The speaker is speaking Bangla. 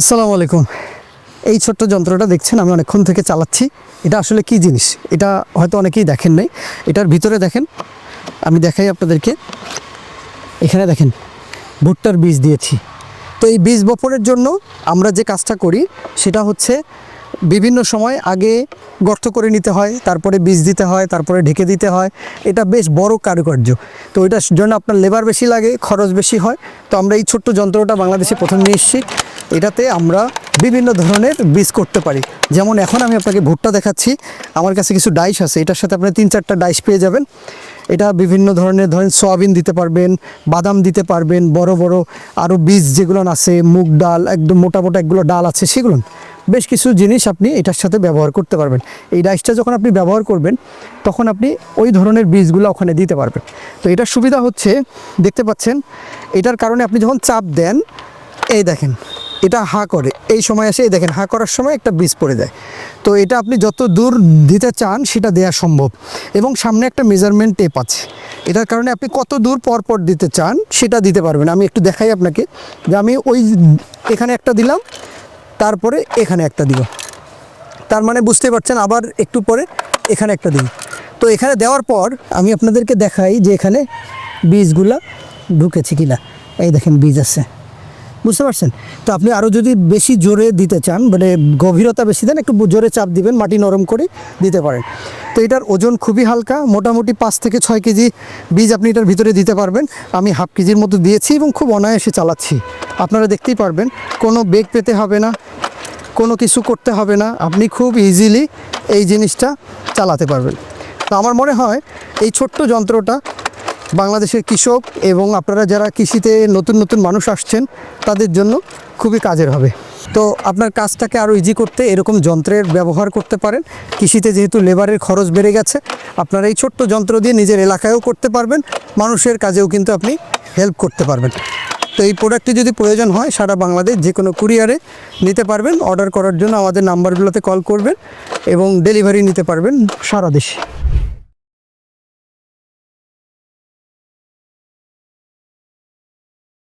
আসসালামু আলাইকুম। এই ছোট্ট যন্ত্রটা দেখছেন, আমি অনেকক্ষণ থেকে চালাচ্ছি। এটা আসলে কি জিনিস? এটা হয়তো অনেকেই দেখেন নাই। এটার ভিতরে দেখেন, আমি দেখাই আপনাদেরকে। এখানে দেখেন, ভুট্টার বীজ দিয়েছি। তো এই বীজ বপনের জন্য আমরা যে কাজটা করি, সেটা হচ্ছে বিভিন্ন সময় আগে গর্ত করে নিতে হয়, তারপরে বীজ দিতে হয়, তারপরে ঢেকে দিতে হয়। এটা বেশ বড় কারুকার্য। তো এটার জন্য আপনার লেবার বেশি লাগে, খরচ বেশি হয়। তো আমরা এই ছোট্ট যন্ত্রটা বাংলাদেশে প্রথম নিয়ে এসেছি। এটাতে আমরা বিভিন্ন ধরনের বীজ করতে পারি। যেমন এখন আমি আপনাকে ভুট্টা দেখাচ্ছি। আমার কাছে কিছু ডাইস আছে। এটার সাথে আপনি তিন চারটা ডাইস পেয়ে যাবেন। এটা বিভিন্ন ধরনের, ধরেন সয়াবিন দিতে পারবেন, বাদাম দিতে পারবেন, বড় বড় আরও বীজ যেগুলো আছে, মুগ ডাল, একদম মোটা মোটা এগুলো ডাল আছে সেগুলো। বেশ কিছু জিনিস আপনি এটার সাথে ব্যবহার করতে পারবেন। এই ডাইসটা যখন আপনি ব্যবহার করবেন, তখন আপনি ওই ধরনের বীজগুলো ওখানে দিতে পারবেন। তো এটার সুবিধা হচ্ছে, দেখতে পাচ্ছেন, এটার কারণে আপনি যখন চাপ দেন, এই দেখেন এটা হা করে। এই সময় আসে দেখেন, হা করার সময় একটা বীজ পড়ে যায়। তো এটা আপনি যত দূর দিতে চান, সেটা দেওয়া সম্ভব। এবং সামনে একটা মেজারমেন্ট টেপ আছে। এটার কারণে আপনি কত দূর পর পর দিতে চান, সেটা দিতে পারবেন। আমি একটু দেখাই আপনাকে যে আমি ওই এখানে একটা দিলাম, তারপরে এখানে একটা দিব। তার মানে বুঝতে পারছেন, আবার একটু পরে এখানে একটা দিন তো এখানে দেওয়ার পর আমি আপনাদেরকে দেখাই যে এখানে বীজগুলা ঢুকেছে কিনা। এই দেখেন বীজ আছে। বুঝতে পারছেন? তো আপনি আরও যদি বেশি জোরে দিতে চান মানে গভীরতা বেশি দেন, একটু জোরে চাপ দিবেন, মাটি নরম করে দিতে পারেন। তো এটার ওজন খুবই হালকা, মোটামুটি পাঁচ থেকে ছয় কেজি বীজ আপনি এটার ভিতরে দিতে পারবেন। আমি হাফ কেজির মতো দিয়েছি এবং খুব অনায়াসে চালাচ্ছি। আপনারা দেখতেই পারবেন, কোনো বেগ পেতে হবে না, কোনো কিছু করতে হবে না, আপনি খুব ইজিলি এই জিনিসটা চালাতে পারবেন। তো আমার মনে হয়, এই ছোট্ট যন্ত্রটা বাংলাদেশের কৃষক এবং আপনারা যারা কৃষিতে নতুন নতুন মানুষ আসছেন, তাদের জন্য খুবই কাজের হবে। তো আপনার কাজটাকে আরও ইজি করতে এরকম যন্ত্রের ব্যবহার করতে পারেন। কৃষিতে যেহেতু লেবারের খরচ বেড়ে গেছে, আপনারা এই ছোট্ট যন্ত্র দিয়ে নিজের এলাকায়ও করতে পারবেন, মানুষের কাজেও কিন্তু আপনি হেল্প করতে পারবেন। তো এই প্রোডাক্টটি যদি প্রয়োজন হয়, সারা বাংলাদেশ যে কোনো কুরিয়ারে নিতে পারবেন। অর্ডার করার জন্য আমাদের নাম্বারগুলোতে কল করবেন এবং ডেলিভারি নিতে পারবেন সারা দেশে।